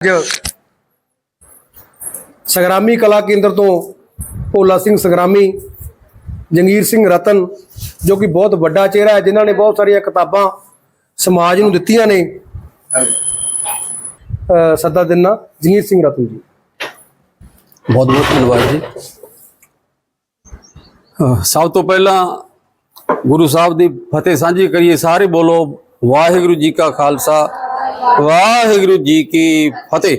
ਅੱਜ ਸੰਗਰਾਮੀ ਕਲਾ ਕੇਂਦਰ ਤੋਂ ਭੋਲਾ ਸਿੰਘ ਸੰਗਰਾਮੀ, ਜੰਗੀਰ ਸਿੰਘ ਰਤਨ, ਜੋ ਕਿ ਬਹੁਤ ਵੱਡਾ ਚਿਹਰਾ ਹੈ, ਜਿਨ੍ਹਾਂ ਨੇ ਬਹੁਤ ਸਾਰੀਆਂ ਕਿਤਾਬਾਂ ਸਮਾਜ ਨੂੰ ਦਿੱਤੀਆਂ ਨੇ। ਅਹ ਸੱਦਾ ਦਿਨਾ, ਜੰਗੀਰ ਸਿੰਘ ਰਤਨ ਜੀ। ਬਹੁਤ ਬਹੁਤ ਧੰਨਵਾਦ ਜੀ। ਸਭ ਤੋਂ ਪਹਿਲਾਂ ਗੁਰੂ ਸਾਹਿਬ ਦੀ ਫਤਿਹ ਸਾਂਝੀ ਕਰੀਏ। ਸਾਰੇ ਬੋਲੋ, ਵਾਹਿਗੁਰੂ ਜੀ ਕਾ ਖਾਲਸਾ ਵਾਹਿਗੁਰੂ ਜੀ ਕੀ ਫਤਿਹ।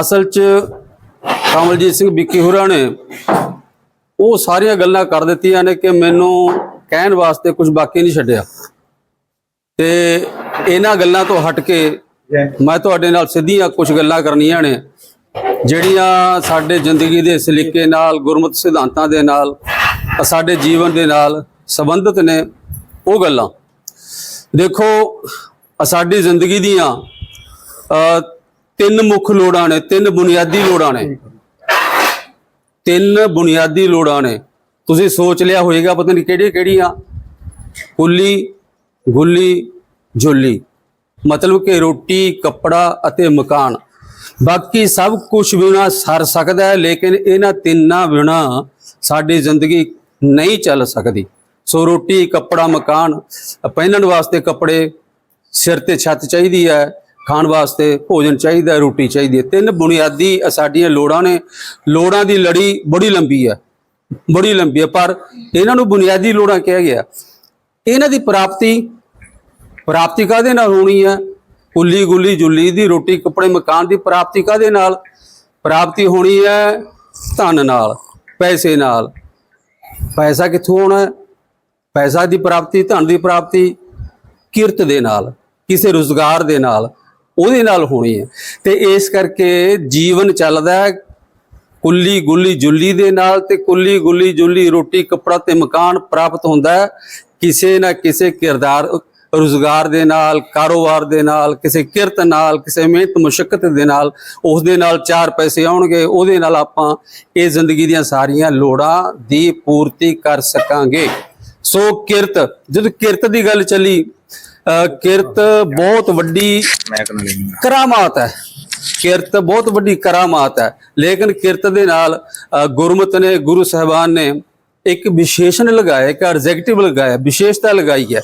ਅਸਲ 'ਚ ਕਮਲਜੀਤ ਸਿੰਘ ਵਿੱਕੀ ਹੋਰਾਂ ਨੇ ਉਹ ਸਾਰੀਆਂ ਗੱਲਾਂ ਕਰ ਦਿੱਤੀਆਂ ਨੇ ਕਿ ਮੈਨੂੰ ਕਹਿਣ ਵਾਸਤੇ ਕੁਝ ਬਾਕੀ ਨਹੀਂ ਛੱਡਿਆ। ਤੇ ਇਹਨਾਂ ਗੱਲਾਂ ਤੋਂ ਹਟ ਕੇ ਮੈਂ ਤੁਹਾਡੇ ਨਾਲ ਸਿੱਧੀਆਂ ਕੁਝ ਗੱਲਾਂ ਕਰਨੀਆਂ ਨੇ, ਜਿਹੜੀਆਂ ਸਾਡੇ ਜ਼ਿੰਦਗੀ ਦੇ ਸਲੀਕੇ ਨਾਲ, ਗੁਰਮਤਿ ਸਿਧਾਂਤਾਂ ਦੇ ਨਾਲ, ਸਾਡੇ ਜੀਵਨ ਦੇ ਨਾਲ ਸੰਬੰਧਿਤ ਨੇ ਉਹ ਗੱਲਾਂ। ਦੇਖੋ ਸਾਡੀ ਜ਼ਿੰਦਗੀ ਦੀਆਂ ਤਿੰਨ ਮੁੱਖ ਲੋੜਾਂ ਨੇ, ਤਿੰਨ ਬੁਨਿਆਦੀ ਲੋੜਾਂ ਨੇ। ਤਿੰਨ ਬੁਨਿਆਦੀ ਲੋੜਾਂ ਨੇ। ਤੁਸੀਂ ਸੋਚ ਲਿਆ ਹੋਵੇਗਾ ਪਤਾ ਨਹੀਂ ਕਿਹੜੀਆਂ ਕਿਹੜੀਆਂ। ਕੁੱਲੀ, ਗੁੱਲੀ ਝੋਲੀ ਮਤਲਬ ਕਿ ਰੋਟੀ, ਕੱਪੜਾ ਅਤੇ ਮਕਾਨ। ਬਾਕੀ ਸਭ ਕੁਝ ਬਿਨਾ ਸਰ ਸਕਦਾ ਹੈ, ਲੇਕਿਨ ਇਹਨਾਂ ਤਿੰਨਾਂ ਬਿਨਾ ਸਾਡੀ ਜ਼ਿੰਦਗੀ ਨਹੀਂ ਚੱਲ ਸਕਦੀ। ਸੋ ਰੋਟੀ, ਕੱਪੜਾ, ਮਕਾਨ, ਪਹਿਨਣ ਵਾਸਤੇ ਕੱਪੜੇ ਸਿਰ ਤੇ ਛੱਤ ਚਾਹੀਦੀ ਹੈ, ਖਾਣ ਵਾਸਤੇ ਭੋਜਨ ਚਾਹੀਦਾ ਰੋਟੀ ਚਾਹੀਦੀ ਹੈ। ਤਿੰਨ ਬੁਨਿਆਦੀ ਸਾਡੀਆਂ ਲੋੜਾਂ ਨੇ। ਲੋੜਾਂ ਦੀ ਲੜੀ ਬੜੀ ਲੰਬੀ ਹੈ, ਬੜੀ ਲੰਬੀ ਹੈ, ਪਰ ਇਹਨਾਂ ਨੂੰ ਬੁਨਿਆਦੀ ਲੋੜਾਂ ਕਿਹਾ ਗਿਆ। ਇਹਨਾਂ ਦੀ ਪ੍ਰਾਪਤੀ ਪ੍ਰਾਪਤੀ ਕਾਦੇ ਨਾਲ ਹੋਣੀ ਹੈ? ਕੁੱਲੀ ਗੁੱਲੀ ਜੁੱਲੀ ਦੀ ਰੋਟੀ, ਕੱਪੜੇ, ਮਕਾਨ ਦੀ ਪ੍ਰਾਪਤੀ ਕਾਦੇ ਨਾਲ? ਪ੍ਰਾਪਤੀ ਹੋਣੀ ਹੈ ਧਨ ਨਾਲ, ਪੈਸੇ ਨਾਲ। ਪੈਸਾ ਕਿੱਥੋਂ ਆਉਣਾ ਪੈਸਾ ਦੀ ਪ੍ਰਾਪਤੀ, ਧਨ ਦੀ ਪ੍ਰਾਪਤੀ, ਕਿਰਤ ਦੇ ਨਾਲ। ਕਿਸੇ ਰੁਜ਼ਗਾਰ ਦੇ ਨਾਲ, ਉਹਦੇ ਨਾਲ ਹੋਣੀ ਹੈ। ਤੇ ਇਸ ਕਰਕੇ ਜੀਵਨ ਚੱਲਦਾ ਹੈ ਕੁੱਲੀ ਗੁੱਲੀ ਜੁੱਲੀ ਦੇ ਨਾਲ ਤੇ ਕੁੱਲੀ ਗੁੱਲੀ ਜੁੱਲੀ ਰੋਟੀ, ਕੱਪੜਾ ਤੇ ਮਕਾਨ ਪ੍ਰਾਪਤ ਹੁੰਦਾ ਹੈ। ਕਿਸੇ ਨਾ ਕਿਸੇ ਕਿਰਦਾਰ, ਰੁਜ਼ਗਾਰ ਦੇ ਨਾਲ, ਕਾਰੋਬਾਰ ਦੇ ਨਾਲ, ਕਿਸੇ ਕਿਰਤ ਨਾਲ, ਕਿਸੇ ਮਿਹਨਤ ਮੁਸ਼ਕਲ ਦੇ ਨਾਲ ਉਸ ਦੇ ਨਾਲ ਚਾਰ ਪੈਸੇ ਆਉਣਗੇ, ਉਹਦੇ ਨਾਲ ਆਪਾਂ ਇਹ ਜ਼ਿੰਦਗੀ ਦੀਆਂ ਸਾਰੀਆਂ ਲੋੜਾਂ ਦੀ ਪੂਰਤੀ ਕਰ ਸਕਾਂਗੇ। ਸੋ ਕਿਰਤ, ਜਦ ਕਿਰਤ ਦੀ ਗੱਲ ਚੱਲੀ ਕਿਰਤ ਬਹੁਤ ਵੱਡੀ ਕਰਾਮਾਤ ਹੈ। ਕਿਰਤ ਬਹੁਤ ਵੱਡੀ ਕਰਾਮਾਤ ਹੈ। ਲੇਕਿਨ ਕਿਰਤ ਦੇ ਨਾਲ ਗੁਰਮਤ ਨੇ, ਗੁਰੂ ਸਾਹਿਬਾਨ ਨੇ ਇੱਕ ਵਿਸ਼ੇਸ਼ਣ ਲਗਾਇਆ, ਇੱਕ ਐਡਜੈਕਟਿਵ ਲਗਾਇਆ, ਵਿਸ਼ੇਸ਼ਤਾ ਲਗਾਈ ਹੈ।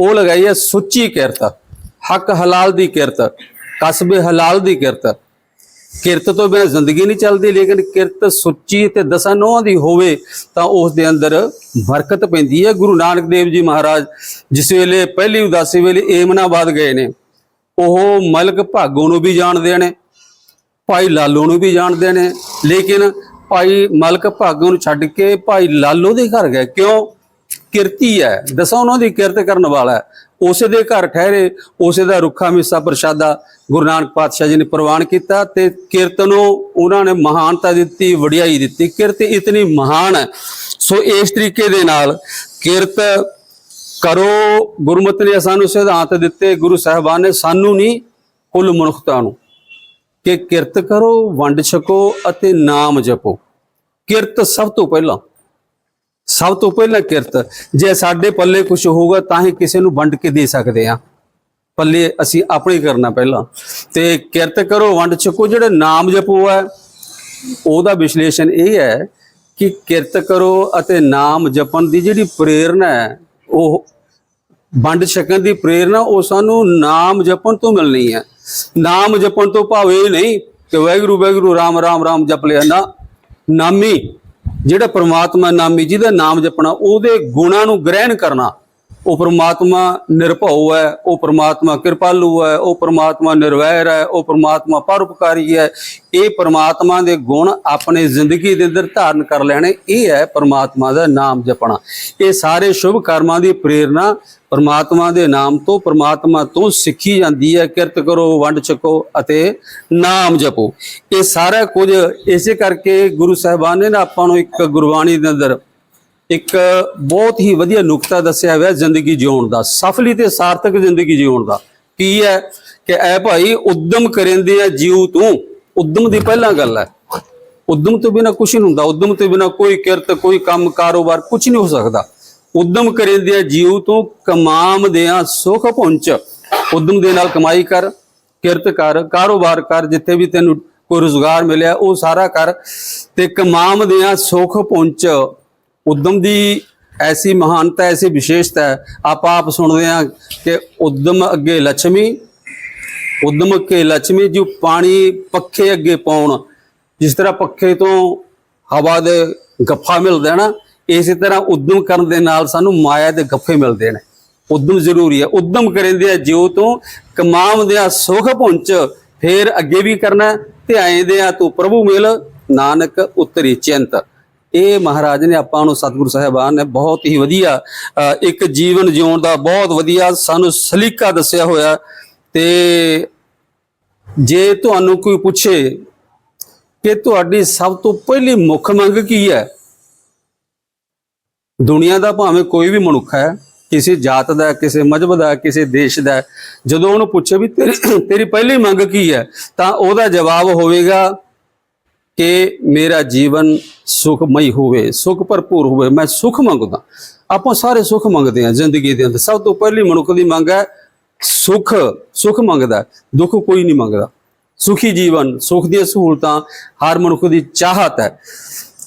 ਉਹ ਲਗਾਈ ਹੈ ਸੁੱਚੀ ਕਿਰਤ, ਹੱਕ ਹਲਾਲ ਦੀ ਕਿਰਤ, ਕਸਬੇ ਹਲਾਲ ਦੀ ਕਿਰਤ। ਕਿਰਤ ਤੋਂ ਬਿਨਾਂ ਜ਼ਿੰਦਗੀ ਨਹੀਂ ਚੱਲਦੀ, ਲੇਕਿਨ ਕਿਰਤ ਸੁੱਚੀ ਤੇ ਦਸਾਂ ਨੋਹਾਂ ਦੀ ਹੋਵੇ ਤਾਂ ਉਸ ਦੇ ਅੰਦਰ ਬਰਕਤ ਪੈਂਦੀ ਹੈ। ਗੁਰੂ ਨਾਨਕ ਦੇਵ ਜੀ ਮਹਾਰਾਜ ਜਿਸ ਵੇਲੇ ਪਹਿਲੀ ਉਦਾਸੀ ਵੇਲੇ ਏਮਨਾਬਾਦ ਗਏ ਨੇ, ਉਹ ਮਲਕ ਭਾਗੋ ਨੂੰ ਵੀ ਜਾਣਦੇ ਨੇ, ਭਾਈ ਲਾਲੋ ਨੂੰ ਵੀ ਜਾਣਦੇ ਨੇ, ਲੇਕਿਨ ਭਾਈ ਮਲਕ ਭਾਗੋ ਨੂੰ ਛੱਡ ਕੇ ਭਾਈ ਲਾਲੋ ਦੇ ਘਰ ਗਏ। ਕਿਉਂ? ਕਿਰਤੀ ਹੈ। ਦਸਾਂ ਉਹਨਾਂ ਦੀ ਕਿਰਤ ਕਰਨ ਵਾਲਾ ਉਸੇ ਦੇ ਘਰ ਠਹਿਰੇ, ਉਸੇ ਦਾ ਰੁੱਖਾ ਮਿੱਸਾ ਪ੍ਰਸ਼ਾਦਾ ਗੁਰੂ ਨਾਨਕ ਪਾਤਸ਼ਾਹ ਜੀ ਨੇ ਪ੍ਰਵਾਨ ਕੀਤਾ ਤੇ ਕਿਰਤ ਨੂੰ ਉਹਨਾਂ ਨੇ ਮਹਾਨਤਾ ਦਿੱਤੀ, ਵਡਿਆਈ ਦਿੱਤੀ। ਕਿਰਤ ਇਤਨੀ ਮਹਾਨ ਹੈ। ਸੋ ਇਸ ਤਰੀਕੇ ਦੇ ਨਾਲ ਕਿਰਤ ਕਰੋ, ਗੁਰਮਤ ਨੇ ਸਾਨੂੰ ਸਿਧਾਂਤ ਦਿੱਤੇ, ਗੁਰੂ ਸਾਹਿਬਾਨ ਨੇ ਸਾਨੂੰ ਨਹੀਂ ਕੁੱਲ ਮਨੁੱਖਤਾ ਨੂੰ। ਕਿ ਕਿਰਤ ਕਰੋ, ਵੰਡ ਛਕੋ ਅਤੇ ਨਾਮ ਜਪੋ। ਕਿਰਤ ਸਭ ਤੋਂ ਪਹਿਲਾਂ ਸਭ ਤੋਂ ਪਹਿਲਾਂ ਕਿਰਤ, ਜੇ ਸਾਡੇ ਪੱਲੇ ਕੁਝ ਹੋਊਗਾ ਤਾਂ ਹੀ ਕਿਸੇ ਨੂੰ ਵੰਡ ਕੇ ਦੇ ਸਕਦੇ ਆ ਪੱਲੇ ਅਸੀਂ ਆਪਣੇ ਕਰਨਾ ਪਹਿਲਾਂ। ਤੇ ਕਿਰਤ ਕਰੋ, ਵੰਡ ਛਕੋ, ਜਿਹੜਾ ਨਾਮ ਜਪੋ ਹੈ, ਉਹਦਾ ਵਿਸ਼ਲੇਸ਼ਣ ਇਹ ਹੈ ਕਿ ਕਿਰਤ ਕਰੋ ਅਤੇ ਨਾਮ ਜਪਣ ਦੀ ਜਿਹੜੀ ਪ੍ਰੇਰਣਾ ਹੈ, ਉਹ ਵੰਡ ਛਕਣ ਦੀ ਪ੍ਰੇਰਣਾ, ਉਹ ਸਾਨੂੰ ਨਾਮ ਜਪਣ ਤੋਂ ਮਿਲਣੀ ਹੈ। ਨਾਮ ਜਪਣ ਤੋਂ ਭਾਵੇਂ ਨਹੀਂ ਕਿ ਵਾਹਿਗੁਰੂ ਵਾਹਿਗੁਰੂ, ਰਾਮ ਰਾਮ ਰਾਮ ਜਪ ਲਿਆ। ਨਾ, ਨਾਮੀ ਜਿਹੜਾ ਪ੍ਰਮਾਤਮਾ ਨਾਮੀ ਜਿਹਦਾ ਨਾਮ ਜਪਣਾ ਉਹਦੇ ਗੁਣਾਂ ਨੂੰ ਗ੍ਰਹਿਣ ਕਰਨਾ ਉਹ ਪ੍ਰਮਾਤਮਾ ਨਿਰਭਉ ਹੈ, ਉਹ ਪ੍ਰਮਾਤਮਾ ਕਿਰਪਾਲੂ ਹੈ, ਉਹ ਪ੍ਰਮਾਤਮਾ ਨਿਰਵੈਰ ਹੈ, ਉਹ ਪ੍ਰਮਾਤਮਾ ਪਰਉਪਕਾਰੀ ਹੈ। ਇਹ ਪ੍ਰਮਾਤਮਾ ਦੇ ਗੁਣ ਆਪਣੇ ਜ਼ਿੰਦਗੀ ਦੇ ਅੰਦਰ ਧਾਰਨ ਕਰ ਲੈਣੇ, ਇਹ ਹੈ ਪ੍ਰਮਾਤਮਾ ਦਾ ਨਾਮ ਜਪਣਾ। ਇਹ ਸਾਰੇ ਸ਼ੁਭ ਕਰਮਾਂ ਦੀ ਪ੍ਰੇਰਣਾ ਪਰਮਾਤਮਾ ਦੇ ਨਾਮ ਤੋਂ, ਪਰਮਾਤਮਾ ਤੋਂ ਸਿੱਖੀ ਜਾਂਦੀ ਹੈ। ਕਿਰਤ ਕਰੋ, ਵੰਡ ਛਕੋ ਅਤੇ ਨਾਮ ਜਪੋ। ਇਹ ਸਾਰਾ ਕੁਝ ਇਸੇ ਕਰਕੇ ਗੁਰੂ ਸਾਹਿਬਾਨ ਨੇ ਨਾ ਆਪਾਂ ਨੂੰ ਇੱਕ ਗੁਰਬਾਣੀ ਦੇ ਅੰਦਰ ਇੱਕ ਬਹੁਤ ਹੀ ਵਧੀਆ ਨੁਕਤਾ ਦੱਸਿਆ ਹੋਇਆ ਜ਼ਿੰਦਗੀ ਜਿਉਣ ਦਾ, ਸਫਲੀ ਤੇ ਸਾਰਥਕ ਜ਼ਿੰਦਗੀ ਜਿਉਣ ਦਾ। ਕੀ ਹੈ ਕਿ ਐ ਭਾਈ, ਉਦਮ ਕਰਿੰਦੇ ਆ ਜੀਉ ਤੂੰ। ਉਦਮ ਦੀ ਪਹਿਲਾਂ ਗੱਲ ਹੈ। ਉਦਮ ਤੋਂ ਬਿਨਾ ਕੁਝ ਨਹੀਂ ਹੁੰਦਾ। ਉਦਮ ਤੋਂ ਬਿਨਾ ਕੋਈ ਕਿਰਤ, ਕੋਈ ਕੰਮ, ਕਾਰੋਬਾਰ ਕੁਝ ਨਹੀਂ ਹੋ ਸਕਦਾ। ਉਦਮ ਕਰਿੰਦੇ ਆ ਜੀਉ ਤੂੰ, ਕਮਾਮ ਦਿਆਂ ਸੁਖ ਪਹੁੰਚ ਉਦਮ ਦੇ ਨਾਲ ਕਮਾਈ ਕਰ, ਕਿਰਤ ਕਰ, ਕਾਰੋਬਾਰ ਕਰ, ਜਿੱਥੇ ਵੀ ਤੈਨੂੰ ਕੋਈ ਰੁਜ਼ਗਾਰ ਮਿਲਿਆ, ਉਹ ਸਾਰਾ ਕਰ। ਤੇ ਕਮਾਮ ਦੀਆਂ ਸੁਖ ਪਹੁੰਚ ਉਦਮ ਦੀ ਐਸੀ ਮਹਾਨਤਾ, ਐਸੀ ਵਿਸ਼ੇਸ਼ਤਾ ਆਪਾਂ ਆਪ ਸੁਣਦੇ ਆ ਕਿ ਉਦਮ ਅੱਗੇ ਲక్ష్ਮੀ ਉਦਮ ਅੱਗੇ ਲక్ష్ਮੀ ਜੋ ਪਾਣੀ ਪੱਖੇ ਅੱਗੇ ਪਾਉਣ। ਜਿਸ ਤਰ੍ਹਾਂ ਪੱਖੇ ਤੋਂ ਹਵਾ ਦੇ ਗੱਫਾ ਮਿਲਦਾ ਨਾ, ਇਸੇ ਤਰ੍ਹਾਂ ਉਦਮ ਕਰਨ ਦੇ ਨਾਲ ਸਾਨੂੰ ਮਾਇਆ ਦੇ ਗੱਫੇ ਮਿਲਦੇ ਨੇ। ਉਦਮ ਜ਼ਰੂਰੀ ਹੈ। ਉਦਮ ਕਰਦੇ ਆ ਜਿਉ ਤੋਂ ਕਮਾਉਂਦੇ ਆ ਸੁਖ ਪਹੁੰਚ ਫੇਰ ਅੱਗੇ ਵੀ ਕਰਨਾ ਧਿਆਏ ਆਏਂਦੇ ਆ ਤੂੰ ਪ੍ਰਭੂ ਮਿਲ, ਨਾਨਕ ਉਤਰੀ ਚਿੰਤ। ਇਹ ਮਹਾਰਾਜ ਨੇ ਆਪਾਂ ਨੂੰ ਸਤਿਗੁਰੂ ਸਾਹਿਬਾਨ ਨੇ ਬਹੁਤ ਹੀ ਵਧੀਆ ਅ, ਇੱਕ ਜੀਵਨ ਜਿਉਣ ਦਾ ਬਹੁਤ ਵਧੀਆ ਸਾਨੂੰ ਸਲੀਕਾ ਦੱਸਿਆ ਹੋਇਆ। ਤੇ ਜੇ ਤੁਹਾਨੂੰ ਕੋਈ ਪੁੱਛੇ ਕਿ ਤੁਹਾਡੀ ਸਭ ਤੋਂ ਪਹਿਲੀ ਮੁੱਖ ਮੰਗ ਕੀ ਹੈ? ਦੁਨੀਆ ਦਾ ਭਾਵੇਂ ਕੋਈ ਵੀ ਮਨੁੱਖ ਹੈ ਕਿਸੇ ਜਾਤ ਦਾ ਕਿਸੇ ਮਜਹਬ ਦਾ ਕਿਸੇ ਦੇਸ਼ ਦਾ ਜਦੋਂ ਉਹਨੂੰ ਪੁੱਛੇ ਵੀ ਤੇਰੀ ਤੇਰੀ ਪਹਿਲੀ ਮੰਗ ਕੀ ਹੈ ਤਾਂ ਉਹਦਾ ਜਵਾਬ ਹੋਵੇਗਾ ਕਿ ਮੇਰਾ ਜੀਵਨ ਸੁਖਮਈ ਹੋਵੇ, ਸੁਖ ਭਰਪੂਰ ਹੋਵੇ, ਮੈਂ ਸੁਖ ਮੰਗਦਾ। ਆਪਾਂ ਸਾਰੇ ਸੁਖ ਮੰਗਦੇ ਹਾਂ ਜ਼ਿੰਦਗੀ ਦੇ ਅੰਦਰ। ਸਭ ਤੋਂ ਪਹਿਲੀ ਮਨੁੱਖ ਦੀ ਮੰਗ ਹੈ ਸੁਖ ਸੁਖ ਮੰਗਦਾ ਦੁੱਖ ਕੋਈ ਨਹੀਂ ਮੰਗਦਾ। ਸੁਖੀ ਜੀਵਨ, ਸੁਖ ਦੀਆਂ ਸਹੂਲਤਾਂ ਹਰ ਮਨੁੱਖ ਦੀ ਚਾਹਤ ਹੈ।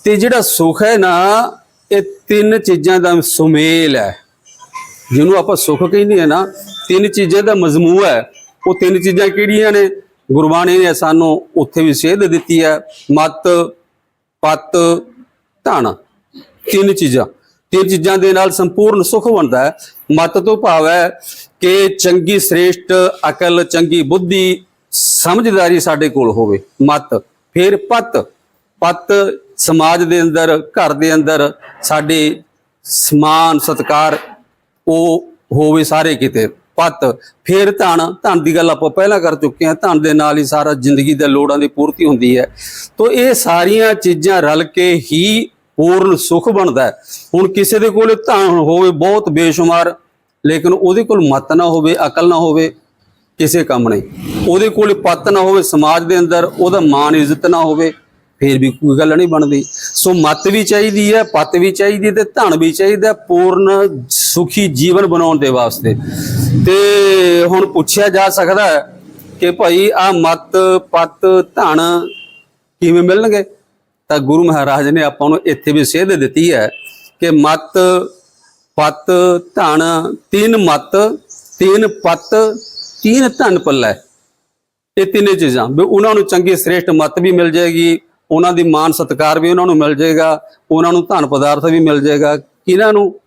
ਤੇ ਜਿਹੜਾ ਸੁਖ ਹੈ ਨਾ, ਇਹ ਤਿੰਨ ਚੀਜ਼ਾਂ ਦਾ ਸੁਮੇਲ ਹੈ। ਜਿਹਨੂੰ ਆਪਾਂ ਸੁਖ ਕਹਿੰਦੇ ਆ ਨਾ, ਤਿੰਨ ਚੀਜ਼ਾਂ ਦਾ ਮਜਮੂਆ ਹੈ। ਉਹ ਤਿੰਨ ਚੀਜ਼ਾਂ ਕਿਹੜੀਆਂ ਨੇ? ਗੁਰਬਾਣੀ ਨੇ ਸਾਨੂੰ ਉੱਥੇ ਵੀ ਸੇਧ ਦਿੱਤੀ ਹੈ, ਮਤ, ਪਤ, ਧਨ, ਤਿੰਨ ਚੀਜ਼ਾਂ। ਤਿੰਨ ਚੀਜ਼ਾਂ ਦੇ ਨਾਲ ਸੰਪੂਰਨ ਸੁਖ ਬਣਦਾ ਹੈ। ਮਤ ਤੋਂ ਭਾਵ ਹੈ ਕਿ ਚੰਗੀ ਸ੍ਰੇਸ਼ਟ, ਅਕਲ, ਚੰਗੀ ਬੁੱਧੀ, ਸਮਝਦਾਰੀ ਸਾਡੇ ਕੋਲ ਹੋਵੇ। ਮਤ, ਫਿਰ ਪਤ। ਪਤ ਸਮਾਜ ਦੇ ਅੰਦਰ, ਘਰ ਦੇ ਅੰਦਰ ਸਾਡੇ ਸਮਾਨ ਸਤਕਾਰ ਉਹ ਹੋਵੇ ਸਾਰੇ ਕਿਤੇ। ਪੱਤ, ਫਿਰ ਧਨ ਧਨ ਦੀ ਗੱਲ ਆਪਾਂ ਪਹਿਲਾਂ ਕਰ ਚੁੱਕੇ ਹਾਂ, ਧਨ ਦੇ ਨਾਲ ਹੀ ਸਾਰਾ ਜ਼ਿੰਦਗੀ ਦੇ ਲੋੜਾਂ ਦੀ ਪੂਰਤੀ ਹੁੰਦੀ ਹੈ। ਤੋਂ ਇਹ ਸਾਰੀਆਂ ਚੀਜ਼ਾਂ ਰਲ ਕੇ ਹੀ ਪੂਰਨ ਸੁਖ ਬਣਦਾ ਹੁਣ ਕਿਸੇ ਦੇ ਕੋਲ ਧਨ ਹੋਵੇ, ਬਹੁਤ ਬੇਸ਼ੁਮਾਰ, ਲੇਕਿਨ ਉਹਦੇ ਕੋਲ ਮਤ ਨਾ ਹੋਵੇ, ਅਕਲ ਨਾ ਹੋਵੇ, ਕਿਸੇ ਕੰਮ ਨਹੀਂ। ਉਹਦੇ ਕੋਲ ਪੱਤ ਨਾ ਹੋਵੇ, ਸਮਾਜ ਦੇ ਅੰਦਰ ਉਹਦਾ ਮਾਨ ਇੱਜ਼ਤ ਨਾ ਹੋਵੇ ਫੇਰ ਵੀ ਕੋਈ ਗੱਲ ਨਹੀਂ ਬਣਦੀ। ਸੋ ਮਤ ਵੀ ਚਾਹੀਦੀ ਹੈ, ਪੱਤ ਵੀ ਚਾਹੀਦੀ ਹੈ ਤੇ ਧਨ ਵੀ ਚਾਹੀਦਾ ਪੂਰਨ ਸੁਖੀ ਜੀਵਨ ਬਣਾਉਣ ਦੇ ਵਾਸਤੇ। ਤੇ ਹੁਣ ਪੁੱਛਿਆ ਜਾ ਸਕਦਾ ਕਿ ਭਾਈ ਆ ਮਤ, ਪੱਤ, ਧਨ ਕਿਵੇਂ ਮਿਲਣਗੇ? ਤਾਂ ਗੁਰੂ ਮਹਾਰਾਜ ਨੇ ਆਪਾਂ ਨੂੰ ਇੱਥੇ ਵੀ ਸੇਧ ਦਿੱਤੀ ਹੈ ਕਿ ਮਤ, ਪਤ, ਧਨ, ਤਿੰਨ ਮਤ, ਤਿੰਨ ਪਤ, ਤਿੰਨ ਧਨ ਪੱਲਾ। ਇਹ ਤਿੰਨੇ ਚੀਜ਼ਾਂ। ਵੀ ਉਹਨਾਂ ਨੂੰ ਚੰਗੀ, ਸ੍ਰੇਸ਼ਟ ਮਤ ਵੀ ਮਿਲ ਜਾਏਗੀ ਉਹਨਾਂ ਦੀ ਮਾਨ ਸਤਕਾਰ ਵੀ ਉਹਨਾਂ ਨੂੰ ਮਿਲ ਜਾਏਗਾ, ਉਹਨਾਂ ਨੂੰ ਧਨ ਪਦਾਰਥ ਵੀ ਮਿਲ ਜਾਏਗਾ। ਕਿਹਨਾਂ ਨੂੰ?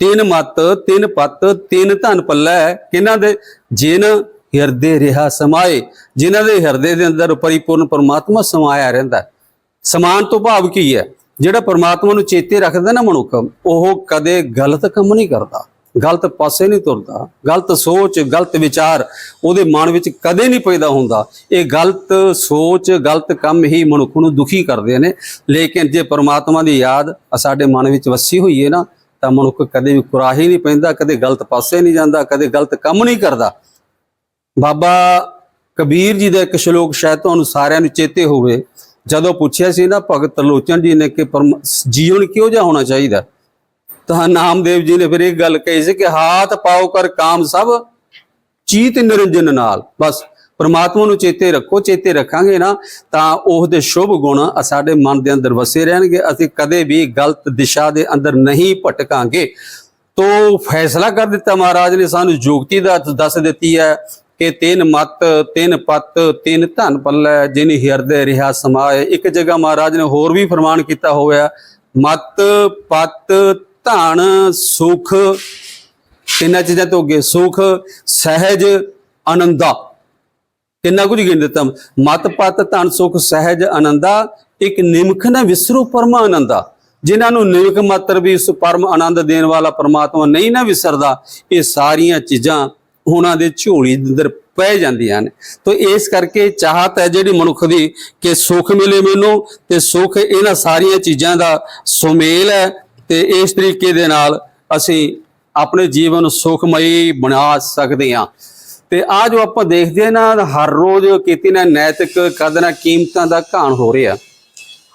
ਤਿੰਨ ਮਤ, ਤਿੰਨ ਪਤ, ਤਿੰਨ ਧਨ ਪੱਲਾ ਕਿਹਨਾਂ ਦੇ? ਜਿਨ ਹਿਰਦੇ ਰਿਹਾ ਸਮਾਏ। ਜਿਨ੍ਹਾਂ ਦੇ ਹਿਰਦੇ ਦੇ ਅੰਦਰ ਪਰਿਪੂਰਨ ਪਰਮਾਤਮਾ ਸਮਾਇਆ ਰਹਿੰਦਾ ਸਮਾਨ ਤੋਂ ਭਾਵ ਕੀ ਹੈ? ਜਿਹੜਾ ਪਰਮਾਤਮਾ ਨੂੰ ਚੇਤੇ ਰੱਖਦਾ ਨਾ ਮਨੁੱਖ, ਉਹ ਕਦੇ ਗਲਤ ਕੰਮ ਨਹੀਂ ਕਰਦਾ। ਗਲਤ ਪਾਸੇ ਨਹੀਂ ਤੁਰਦਾ, ਗਲਤ ਸੋਚ, ਗਲਤ ਵਿਚਾਰ ਉਹਦੇ ਮਨ ਵਿੱਚ ਕਦੇ ਨਹੀਂ ਪੈਦਾ ਹੁੰਦਾ। ਇਹ ਗਲਤ ਸੋਚ, ਗਲਤ ਕੰਮ ਹੀ ਮਨੁੱਖ ਨੂੰ ਦੁਖੀ ਕਰਦੇ ਨੇ। ਲੇਕਿਨ ਜੇ ਪਰਮਾਤਮਾ ਦੀ ਯਾਦ ਸਾਡੇ ਮਨ ਵਿੱਚ ਵਸੀ ਹੋਈ ਹੈ ਨਾ, ਤਾਂ ਮਨੁੱਖ ਕਦੇ ਵੀ ਕੁਰਾਹੀ ਨਹੀਂ ਪੈਂਦਾ, ਕਦੇ ਗਲਤ ਪਾਸੇ ਨਹੀਂ ਜਾਂਦਾ, ਕਦੇ ਗਲਤ ਕੰਮ ਨਹੀਂ ਕਰਦਾ। ਬਾਬਾ ਕਬੀਰ ਜੀ ਦਾ ਇੱਕ ਸ਼ਲੋਕ ਸ਼ਾਇਦ ਤੁਹਾਨੂੰ ਸਾਰਿਆਂ ਨੂੰ ਚੇਤੇ ਹੋਵੇ। ਜਦੋਂ ਪੁੱਛਿਆ ਸੀ ਨਾ ਭਗਤ ਤਰਲੋਚਨ ਜੀ ਨੇ ਕਿ ਪਰਮ- ਜੀਵਨ ਕਿਹੋ ਜਿਹਾ ਹੋਣਾ ਚਾਹੀਦਾ? ਤਾਂ ਨਾਮਦੇਵ ਜੀ ਨੇ ਫਿਰ ਇਹ ਗੱਲ ਕਹੀ ਸੀ ਕਿ ਹਾਥ ਪਾਓ ਕਰ ਕਾਮ ਸਭ, ਚੀਤ ਨਿਰੰਜਨ ਨਾਲ। ਬਸ, ਪਰਮਾਤਮਾ ਨੂੰ ਚੇਤੇ ਰੱਖੋ, ਚੇਤੇ ਰੱਖਾਂਗੇ ਨਾ, ਤਾਂ ਉਸ ਦੇ ਸ਼ੁਭ ਗੁਣ ਸਾਡੇ ਮਨ ਦੇ ਅੰਦਰ ਵਸੇ ਰਹਿਣਗੇ, ਅਸੀਂ ਕਦੇ ਵੀ ਗਲਤ ਦਿਸ਼ਾ ਦੇ ਅੰਦਰ ਨਹੀਂ ਭਟਕਾਂਗੇ। ਤੋ ਫੈਸਲਾ ਕਰ ਦਿੱਤਾ ਮਹਾਰਾਜ ਨੇ, ਸਾਨੂੰ ਯੁਕਤੀ ਦਾ ਦੱਸ ਦਿੱਤੀ ਹੈ ਕਿ ਤਿੰਨ ਮਤ, ਤਿੰਨ ਪਤ, ਤਿੰਨ ਧਨ ਪੱਲੇ, ਜਿਨ ਹਿਰਦੇ ਰਿਹਾ ਸਮਾਏ। ਇੱਕ ਜਗ੍ਹਾ ਮਹਾਰਾਜ ਨੇ ਹੋਰ ਵੀ ਫਰਮਾਨ ਕੀਤਾ ਹੋਇਆ, ਮਤ, ਪਤ ਧਨ, ਸੁਖ, ਤਿੰਨਾਂ ਚੀਜ਼ਾਂ ਤੋਂ ਅੱਗੇ ਸੁਖ, ਸਹਿਜ, ਆਨੰਦਾ। ਕਿੰਨਾ ਕੁਝ ਗਿਣ ਦਿੱਤਾ। ਮਤ, ਪਤ, ਧਨ, ਸੁਖ, ਸਹਿਜ, ਆਨੰਦਾ। ਇੱਕ ਨਿਮਖ ਨਾ ਵਿਸਰੂ ਪਰਮ ਆਨੰਦਾ। ਜਿਨ੍ਹਾਂ ਨੂੰ ਨਿਮਖ ਮਾਤਰ ਵੀ ਉਸ ਪਰਮ ਆਨੰਦ ਦੇਣ ਵਾਲਾ ਪਰਮਾਤਮਾ ਨਹੀਂ ਨਾ ਵਿਸਰਦਾ, ਇਹ ਸਾਰੀਆਂ ਚੀਜ਼ਾਂ ਉਹਨਾਂ ਦੇ ਝੋਲੀ ਦੇ ਅੰਦਰ ਪੈ ਜਾਂਦੀਆਂ ਨੇ। ਤੋਂ ਇਸ ਕਰਕੇ ਚਾਹਤ ਹੈ ਜਿਹੜੀ ਮਨੁੱਖ ਦੀ ਕਿ ਸੁਖ ਮਿਲੇ ਮੈਨੂੰ ਤੇ ਸੁਖ ਇਹਨਾਂ ਸਾਰੀਆਂ ਚੀਜ਼ਾਂ ਦਾ ਸੁਮੇਲ ਹੈ ਤੇ ਇਸ ਤਰੀਕੇ ਦੇ ਨਾਲ ਅਸੀਂ ਆਪਣੇ ਜੀਵਨ ਨੂੰ ਸੁਖਮਈ ਬਣਾ ਸਕਦੇ ਹਾਂ। ਤੇ ਆ ਜੋ ਆਪਾਂ ਦੇਖਦੇ ਹਾਂ ਨਾ, ਹਰ ਰੋਜ਼ ਕਿਤੇ ਨਾ ਨੈਤਿਕ ਕਦਰਾਂ ਕੀਮਤਾਂ ਦਾ ਘਾਣ ਹੋ ਰਿਹਾ।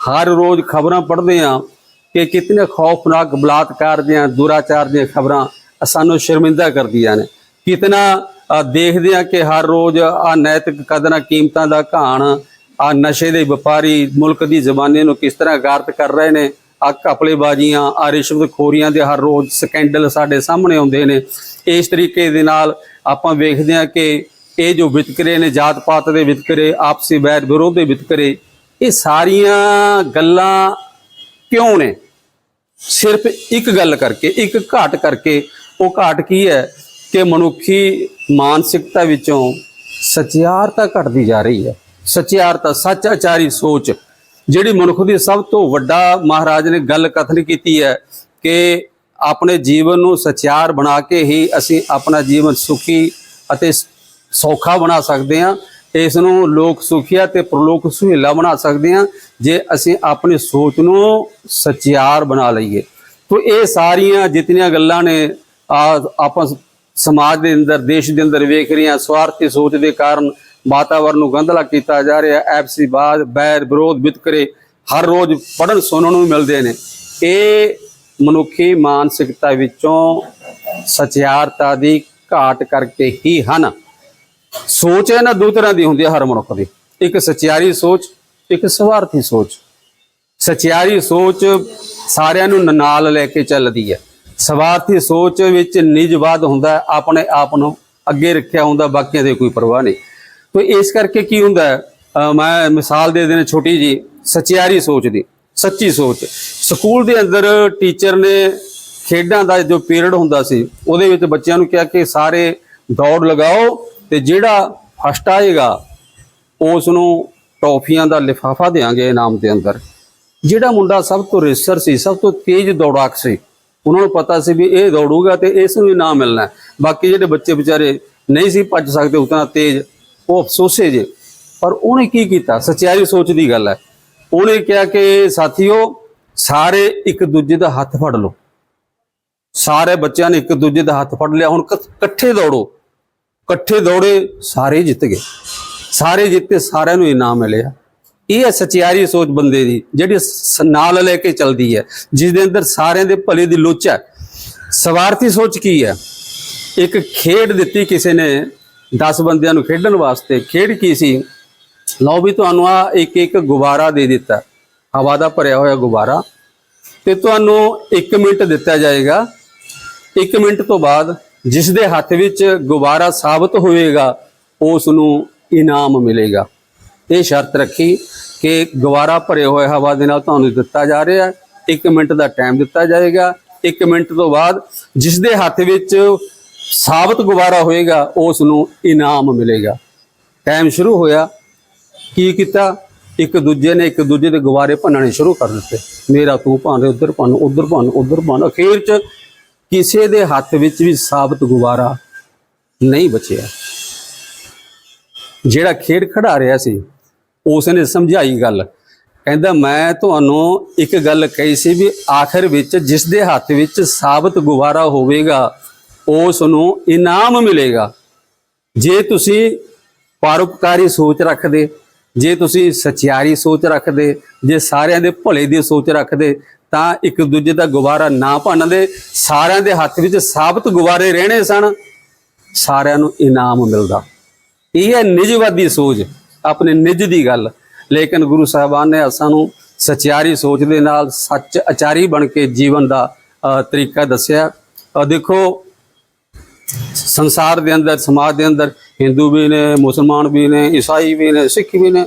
ਹਰ ਰੋਜ਼ ਖਬਰਾਂ ਪੜ੍ਹਦੇ ਆ ਕਿ ਕਿਤਨੇ ਖੌਫਨਾਕ, ਬਲਾਤਕਾਰ ਦੀਆਂ, ਦੁਰਾਚਾਰ ਦੀਆਂ ਖਬਰਾਂ ਸਾਨੂੰ ਸ਼ਰਮਿੰਦਾ ਕਰਦੀਆਂ ਨੇ। ਕਿਤਨਾ ਦੇਖਦੇ ਹਾਂ ਕਿ ਹਰ ਰੋਜ਼ ਆ ਨੈਤਿਕ ਕਦਰਾਂ ਕੀਮਤਾਂ ਦਾ ਘਾਣ ਆ ਨਸ਼ੇ ਦੇ ਵਪਾਰੀ, ਮੁਲਕ ਦੀ ਜ਼ਬਾਨੀ ਨੂੰ ਕਿਸ ਤਰ੍ਹਾਂ ਗਾਰਤ ਕਰ ਰਹੇ ਨੇ ਆ ਕਪਲੇਬਾਜ਼ੀਆਂ ਆ ਰਿਸ਼ਵਤਖੋਰੀਆਂ ਦੇ ਹਰ ਰੋਜ਼ ਸਕੈਂਡਲ ਸਾਡੇ ਸਾਹਮਣੇ ਆਉਂਦੇ ਨੇ। ਇਸ ਤਰੀਕੇ ਦੇ ਨਾਲ ਆਪਾਂ ਵੇਖਦੇ ਹਾਂ ਕਿ ਇਹ ਜੋ ਵਿਤਕਰੇ ਨੇ ਜਾਤ ਪਾਤ ਦੇ ਵਿਤਕਰੇ, ਆਪਸੀ ਵੈਰ ਵਿਰੋਧ ਦੇ ਵਿਤਕਰੇ, ਇਹ ਸਾਰੀਆਂ ਗੱਲਾਂ ਕਿਉਂ ਨੇ? ਸਿਰਫ ਇੱਕ ਗੱਲ ਕਰਕੇ, ਇੱਕ ਘਾਟ ਕਰਕੇ। ਉਹ ਘਾਟ ਕੀ ਹੈ? ਕਿ ਮਨੁੱਖੀ ਮਾਨਸਿਕਤਾ ਵਿੱਚੋਂ ਸਚਿਆਰਤਾ ਘਟਦੀ ਜਾ ਰਹੀ ਹੈ। ਸਚਿਆਰਤਾ ਸੱਚ ਆਚਾਰੀ ਸੋਚ ਜਿਹੜੀ ਮਨੁੱਖ ਦੀ ਸਭ ਤੋਂ ਵੱਡਾ ਮਹਾਰਾਜ ਨੇ ਗੱਲ ਕਥਨ ਕੀਤੀ ਹੈ ਕਿ ਆਪਣੇ ਜੀਵਨ ਨੂੰ ਸਚਿਆਰ ਬਣਾ ਕੇ ਹੀ ਅਸੀਂ ਆਪਣਾ ਜੀਵਨ ਸੁਖੀ ਅਤੇ ਸੌਖਾ ਬਣਾ ਸਕਦੇ ਹਾਂ। ਇਸ ਨੂੰ ਲੋਕ ਸੁਖੀਆ ਤੇ ਪ੍ਰਲੋਕ ਸੁਹੇਲਾ ਬਣਾ ਸਕਦੇ ਹਾਂ ਜੇ ਅਸੀਂ ਆਪਣੀ ਸੋਚ ਨੂੰ ਸਚਿਆਰ ਬਣਾ ਲਈਏ। ਤੋ ਇਹ ਸਾਰੀਆਂ ਜਿਤਨੀਆਂ ਗੱਲਾਂ ਨੇ ਆਪਾਂ ਸਮਾਜ ਦੇ ਅੰਦਰ, ਦੇਸ਼ ਦੇ ਅੰਦਰ ਵੇਖ ਰਹੇ ਹਾਂ ਸਵਾਰਥੀ ਸੋਚ ਦੇ ਕਾਰਨ ਵਾਤਾਵਰਨ ਨੂੰ ਗੰਧਲਾ ਕੀਤਾ ਜਾ ਰਿਹਾ, ਐਫਸੀ ਬਾਦ ਬੈਰ ਵਿਰੋਧ, ਵਿਤਕਰੇ ਹਰ ਰੋਜ਼ ਪੜਨ ਸੁਣਨ ਨੂੰ ਮਿਲਦੇ ਨੇ। ਇਹ ਮਨੁੱਖੀ ਮਾਨਸਿਕਤਾ ਵਿੱਚੋਂ ਸਚਿਆਰਤਾ ਦੀ ਘਾਟ ਕਰਕੇ ਹੀ ਹਨ। ਸੋਚ ਹੈ ਨਾ ਦੋ ਤਰ੍ਹਾਂ ਦੀ ਹੁੰਦੀ ਹੈ ਹਰ ਮਨੁੱਖ ਦੀ। ਇੱਕ ਸਚਿਆਰੀ ਸੋਚ, ਇੱਕ ਸਵਾਰਥੀ ਸੋਚ। ਸਚਿਆਰੀ ਸੋਚ ਸਾਰਿਆਂ ਨੂੰ ਨਾਲ ਲੈ ਕੇ ਚੱਲਦੀ ਹੈ। ਸਵਾਰਥੀ ਸੋਚ ਵਿੱਚ ਨਿਜਵਾਦ ਹੁੰਦਾ, ਆਪਣੇ ਆਪ ਨੂੰ ਅੱਗੇ ਰੱਖਿਆ ਹੁੰਦਾ, ਬਾਕੀਆਂ ਦੀ ਕੋਈ ਪਰਵਾਹ ਨਹੀਂ। ਤੋ ਇਸ ਕਰਕੇ ਕੀ ਹੁੰਦਾ ਹੈ? ਮੈਂ ਮਿਸਾਲ ਦੇ ਦੇਣਾ ਛੋਟੀ ਜੀ ਸਚਿਆਰੀ ਸੋਚ ਦੀ, ਸੱਚੀ ਸੋਚ। ਸਕੂਲ ਦੇ ਅੰਦਰ ਟੀਚਰ ਨੇ ਖੇਡਾਂ ਦਾ ਜੋ ਪੀਰੀਅਡ ਹੁੰਦਾ ਸੀ, ਉਹਦੇ ਵਿੱਚ ਬੱਚਿਆਂ ਨੂੰ ਕਿਹਾ ਕਿ ਸਾਰੇ ਦੌੜ ਲਗਾਓ ਤੇ ਜਿਹੜਾ ਫਸਟ ਆਏਗਾ ਉਸ ਨੂੰ ਟੌਫੀਆਂ ਦਾ ਲਿਫਾਫਾ ਦੇਾਂਗੇ ਇਨਾਮ ਦੇ ਅੰਦਰ। ਜਿਹੜਾ ਮੁੰਡਾ ਸਭ ਤੋਂ ਰੇਸਰ ਸੀ, ਸਭ ਤੋਂ ਤੇਜ਼ ਦੌੜਾਕ ਸੀ, ਉਹਨਾਂ ਨੂੰ ਪਤਾ ਸੀ ਵੀ ਇਹ ਦੌੜੂਗਾ ਤੇ ਇਸ ਨੂੰ ਇਨਾਮ ਮਿਲਣਾ ਬਾਕੀ ਜਿਹੜੇ ਬੱਚੇ ਵਿਚਾਰੇ ਨਹੀਂ ਸੀ ਭੱਜ ਸਕਦੇ, ਉਤਨਾ ਤੇਜ਼ ਉਹ ਅਫਸੋਸੇ ਜੇ। ਪਰ ਉਹਨੇ ਕੀ ਕੀਤਾ? ਸੱਚਾਈ ਸੋਚ ਦੀ ਗੱਲ ਹੈ। ਉਹਨੇ ਕਿਹਾ ਕਿ ਸਾਥੀਓ, ਸਾਰੇ ਇੱਕ ਦੂਜੇ ਦਾ ਹੱਥ ਫੜ ਲਓ। ਸਾਰੇ ਬੱਚਿਆਂ ਨੇ ਇੱਕ ਦੂਜੇ ਦਾ ਹੱਥ ਫੜ ਲਿਆ। ਹੁਣ ਇਕੱਠੇ ਦੌੜੋ। ਇਕੱਠੇ ਦੌੜੇ ਸਾਰੇ ਜਿੱਤ ਗਏ। ਸਾਰੇ ਜਿੱਤੇ ਸਾਰਿਆਂ ਨੂੰ ਇਨਾਮ ਮਿਲਿਆ। ਇਹ ਹੈ ਸਚਿਆਰੀ ਸੋਚ ਬੰਦੇ ਦੀ, ਜਿਹੜੀ ਨਾਲ ਲੈ ਕੇ ਚੱਲਦੀ ਹੈ। ਜਿਸ ਦੇ ਅੰਦਰ ਸਾਰਿਆਂ ਦੇ ਭਲੇ ਦੀ ਲੋਚ ਹੈ। ਸਵਾਰਥੀ ਸੋਚ ਕੀ ਹੈ? ਇੱਕ ਖੇਡ ਦਿੱਤੀ ਕਿਸੇ ਨੇ 10 ਬੰਦਿਆਂ ਨੂੰ ਖੇਡਣ ਵਾਸਤੇ ਖੇਡ ਕੀ ਸੀ? ਲਓ ਵੀ ਤੁਹਾਨੂੰ ਆ ਇੱਕ ਇੱਕ ਗੁਬਾਰਾ ਦੇ ਦਿੱਤਾ। ਹਵਾ ਦਾ ਭਰਿਆ ਹੋਇਆ ਗੁਬਾਰਾ। ਤੇ ਤੁਹਾਨੂੰ 1 ਮਿੰਟ ਦਿੱਤਾ ਜਾਏਗਾ। 1 ਮਿੰਟ ਤੋਂ ਬਾਅਦ ਜਿਸ ਦੇ ਹੱਥ ਵਿੱਚ ਗੁਬਾਰਾ ਸਾਬਤ ਹੋਵੇਗਾ ਉਸ ਨੂੰ ਇਨਾਮ ਮਿਲੇਗਾ। ਇਹ ਸ਼ਰਤ ਰੱਖੀ ਕਿ ਗੁਬਾਰਾ ਭਰੇ ਹੋਏ ਹਵਾ ਦੇ ਨਾਲ ਤੁਹਾਨੂੰ ਦਿੱਤਾ ਜਾ ਰਿਹਾ। ਹੈ 1 ਮਿੰਟ ਦਾ ਟਾਈਮ ਦਿੱਤਾ ਜਾਏਗਾ। 1 ਮਿੰਟ ਤੋਂ ਬਾਅਦ ਜਿਸ ਦੇ ਹੱਥ ਵਿੱਚ ਸਾਬਤ ਗੁਬਾਰਾ ਹੋਏਗਾ ਉਸ ਨੂੰ ਇਨਾਮ ਮਿਲੇਗਾ। ਟਾਈਮ ਸ਼ੁਰੂ ਹੋਇਆ। ਕੀ ਕੀਤਾ? ਇੱਕ ਦੂਜੇ ਨੇ ਇੱਕ ਦੂਜੇ ਦੇ ਗੁਬਾਰੇ ਭੰਨਣੇ ਸ਼ੁਰੂ ਕਰ ਦਿੱਤੇ। ਮੇਰਾ ਤੂੰ ਭੰਨ ਉਧਰ ਭੰਨ ਉਧਰ ਭੰਨ ਉਧਰ ਭੰਨ। ਅਖੀਰ ਚ ਕਿਸੇ ਦੇ ਹੱਥ ਵਿੱਚ ਵੀ ਸਾਬਤ ਗੁਬਾਰਾ ਨਹੀਂ ਬਚਿਆ। ਜਿਹੜਾ ਖੇਡ ਖੜਾ ਰਿਹਾ ਸੀ ਉਸ ਨੇ ਸਮਝਾਈ ਗੱਲ। ਕਹਿੰਦਾ, ਮੈਂ ਤੁਹਾਨੂੰ ਇੱਕ ਗੱਲ ਕਹੀ ਸੀ ਵੀ ਆਖਰ ਵਿੱਚ ਜਿਸ ਦੇ ਹੱਥ ਵਿੱਚ ਸਾਬਤ ਗੁਬਾਰਾ ਹੋਵੇਗਾ ਉਸ ਨੂੰ ਇਨਾਮ ਮਿਲੇਗਾ। ਜੇ ਤੁਸੀਂ ਪਰਉਪਕਾਰੀ ਸੋਚ ਰੱਖਦੇ, ਜੇ ਤੁਸੀਂ ਸਚਿਆਰੀ ਸੋਚ ਰੱਖਦੇ, ਜੇ ਸਾਰਿਆਂ ਦੇ ਭਲੇ ਦੀ ਸੋਚ ਰੱਖਦੇ, ਤਾਂ ਇੱਕ ਦੂਜੇ ਦਾ ਗੁਬਾਰਾ ਨਾ ਭੰਨਦੇ। ਸਾਰਿਆਂ ਦੇ ਹੱਥ ਵਿੱਚ ਸਾਬਤ ਗੁਬਾਰੇ ਰਹਿਣੇ ਸਨ। ਸਾਰਿਆਂ ਨੂੰ ਇਨਾਮ ਮਿਲਦਾ। ਇਹ ਹੈ ਨਿਜਵਾਦੀ ਸੋਚ, ਆਪਣੇ ਨਿਜ ਦੀ ਗੱਲ। ਲੇਕਿਨ ਗੁਰੂ ਸਾਹਿਬਾਨ ਨੇ ਸਾਨੂੰ ਸਚਿਆਰੀ ਸੋਚ ਦੇ ਨਾਲ ਸੱਚ ਅਚਾਰੀ ਬਣ ਕੇ ਜੀਵਨ ਦਾ ਤਰੀਕਾ ਦੱਸਿਆ। ਦੇਖੋ ਸੰਸਾਰ ਦੇ ਅੰਦਰ, ਸਮਾਜ ਦੇ ਅੰਦਰ, ਹਿੰਦੂ ਵੀ ਨੇ, ਮੁਸਲਮਾਨ ਵੀ ਨੇ, ਈਸਾਈ ਵੀ ਨੇ, ਸਿੱਖ ਵੀ ਨੇ,